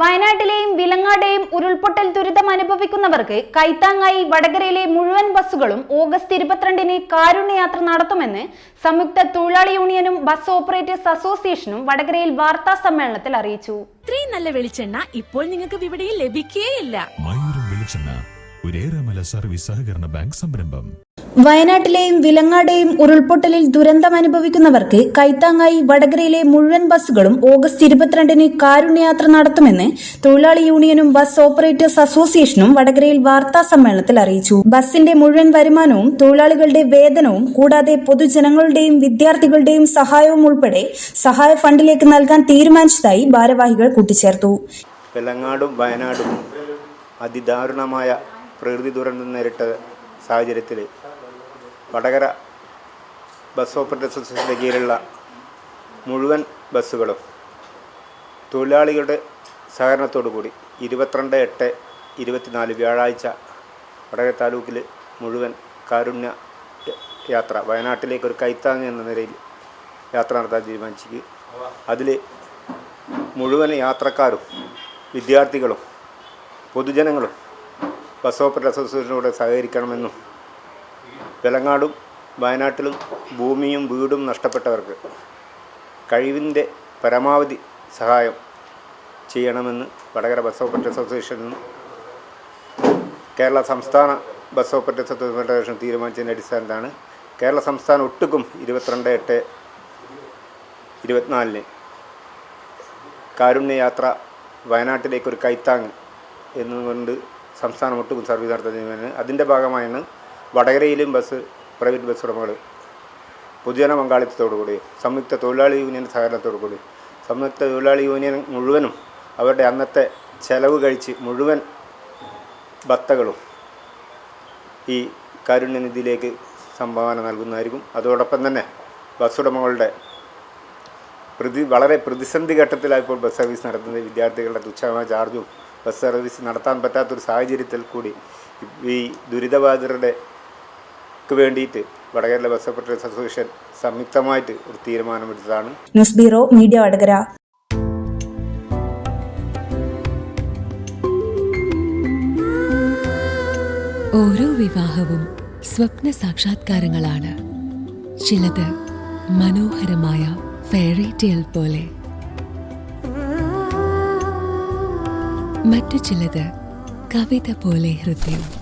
വയനാട്ടിലെയും വിലങ്ങാടെയും ഉരുൾപൊട്ടൽ ദുരിതം അനുഭവിക്കുന്നവർക്ക് കൈത്താങ്ങായി വടകരയിലെ മുഴുവൻ ബസ്സുകളും ഓഗസ്റ്റ് ഇരുപത്തിരണ്ടിന് കാരുണ്യയാത്ര നടത്തുമെന്ന് സംയുക്ത തൊഴിലാളി യൂണിയനും ബസ് ഓപ്പറേറ്റേഴ്സ് അസോസിയേഷനും വടകരയിൽ വാർത്താ സമ്മേളനത്തിൽ അറിയിച്ചു. ഇത്രയും നല്ല വെളിച്ചെണ്ണ ഇപ്പോൾ നിങ്ങൾക്ക് വിപണിയിൽ ലഭിക്കുകയില്ല സർവീസ് സഹകരണ ബാങ്ക് സംരംഭം. വയനാട്ടിലെയും വിലങ്ങാടെയും ഉരുൾപൊട്ടലിൽ ദുരന്തം അനുഭവിക്കുന്നവർക്ക് കൈത്താങ്ങായി വടകരയിലെ മുഴുവൻ ബസ്സുകളും ഓഗസ്റ്റ് ഇരുപത്തിരണ്ടിന് കാരുണ്യയാത്ര നടത്തുമെന്ന് തൊഴിലാളി യൂണിയനും ബസ് ഓപ്പറേറ്റേഴ്സ് അസോസിയേഷനും വടകരയിൽ വാർത്താ സമ്മേളനത്തിൽ അറിയിച്ചു. ബസിന്റെ മുഴുവൻ വരുമാനവും തൊഴിലാളികളുടെ വേതനവും കൂടാതെ പൊതുജനങ്ങളുടെയും വിദ്യാർത്ഥികളുടെയും സഹായവും ഉൾപ്പെടെ സഹായ ഫണ്ടിലേക്ക് നൽകാൻ തീരുമാനിച്ചതായി ഭാരവാഹികൾ കൂട്ടിച്ചേർത്തു. വെള്ളങ്ങാടും വയനാടും അതിദാരുണമായ പ്രകൃതി ദുരന്തം നേരിട്ട സാഹചര്യത്തിൽ വടകര ബസ് ഓപ്പറേറ്റർ അസോസിയേഷന്റെ കീഴിലുള്ള മുഴുവൻ ബസ്സുകളും തൊഴിലാളികളുടെ സഹകരണത്തോടു കൂടി ഇരുപത്തിരണ്ട് എട്ട് ഇരുപത്തിനാല് വ്യാഴാഴ്ച വടകര താലൂക്കിൽ മുഴുവൻ കാരുണ്യ യാത്ര വയനാട്ടിലേക്ക് ഒരു കൈത്താങ് എന്ന നിലയിൽ യാത്ര നടത്താൻ തീരുമാനിച്ചു അതിൽ മുഴുവൻ യാത്രക്കാരും വിദ്യാർത്ഥികളും പൊതുജനങ്ങളും ബസ് ഓപ്പറേറ്റർ അസോസിയേഷനോട് സഹകരിക്കണമെന്നും വെലങ്ങാടും വയനാട്ടിലും ഭൂമിയും വീടും നഷ്ടപ്പെട്ടവർക്ക് കഴിവിന്റെ പരമാവധി സഹായം ചെയ്യണമെന്ന് വടകര ബസ് ഓപ്പറേറ്റ് അസോസിയേഷനും കേരള സംസ്ഥാന ബസ് ഓപ്പറേറ്റ് ഫെഡറേഷൻ തീരുമാനിച്ചതിന്റെ അടിസ്ഥാനത്തിലാണ് കേരള സംസ്ഥാനം ഒട്ടുക്കും ഇരുപത്തിരണ്ട് എട്ട് ഇരുപത്തിനാലിന് കാരുണ്യയാത്ര യാത്ര വയനാട്ടിലേക്കൊരു കൈത്താങ് എന്നുകൊണ്ട് സംസ്ഥാനം ഒട്ടുക്കും സർവീസ് നടത്തുന്നതിന് അതിന്റെ ഭാഗമായാണ് വടകരയിലും ബസ് പ്രൈവറ്റ് ബസ് ഉടമകൾ പൊതുജന പങ്കാളിത്തത്തോടുകൂടി സംയുക്ത തൊഴിലാളി യൂണിയൻ സഹകരണത്തോടു കൂടി സംയുക്ത തൊഴിലാളി യൂണിയൻ മുഴുവനും അവരുടെ അന്നത്തെ ചെലവ് കഴിച്ച് മുഴുവൻ ഭത്തകളും ഈ കാരുണ്യനിധിയിലേക്ക് സംഭാവന നൽകുന്നതായിരിക്കും. അതോടൊപ്പം തന്നെ ബസ് ഉടമകളുടെ പ്രതി വളരെ പ്രതിസന്ധി ഘട്ടത്തിലായപ്പോൾ ബസ് സർവീസ് നടത്തുന്നത്. വിദ്യാർത്ഥികളുടെ തുച്ഛമായ ചാർജും ബസ് സർവീസ് നടത്താൻ പറ്റാത്തൊരു സാഹചര്യത്തിൽ കൂടി ഈ ദുരിതബാധിതരുടെ വേണ്ടിയിട്ട് വടകരയിലെ ബസ് ഓപ്പറേറ്റേഴ്സ് അസോസിയേഷൻ സംയുക്തമായിട്ട് ഒരു തീരുമാനമെടുത്തതാണ്. News bureau media Vadakara. ഓരോ വിവാഹവും സ്വപ്ന സാക്ഷാത്കാരങ്ങളാണ്. ചിലത് മനോഹരമായ ഫെയറി ടെയിൽ പോലെ. മറ്റു ചിലത് കവിത പോലെ ഹൃദയം.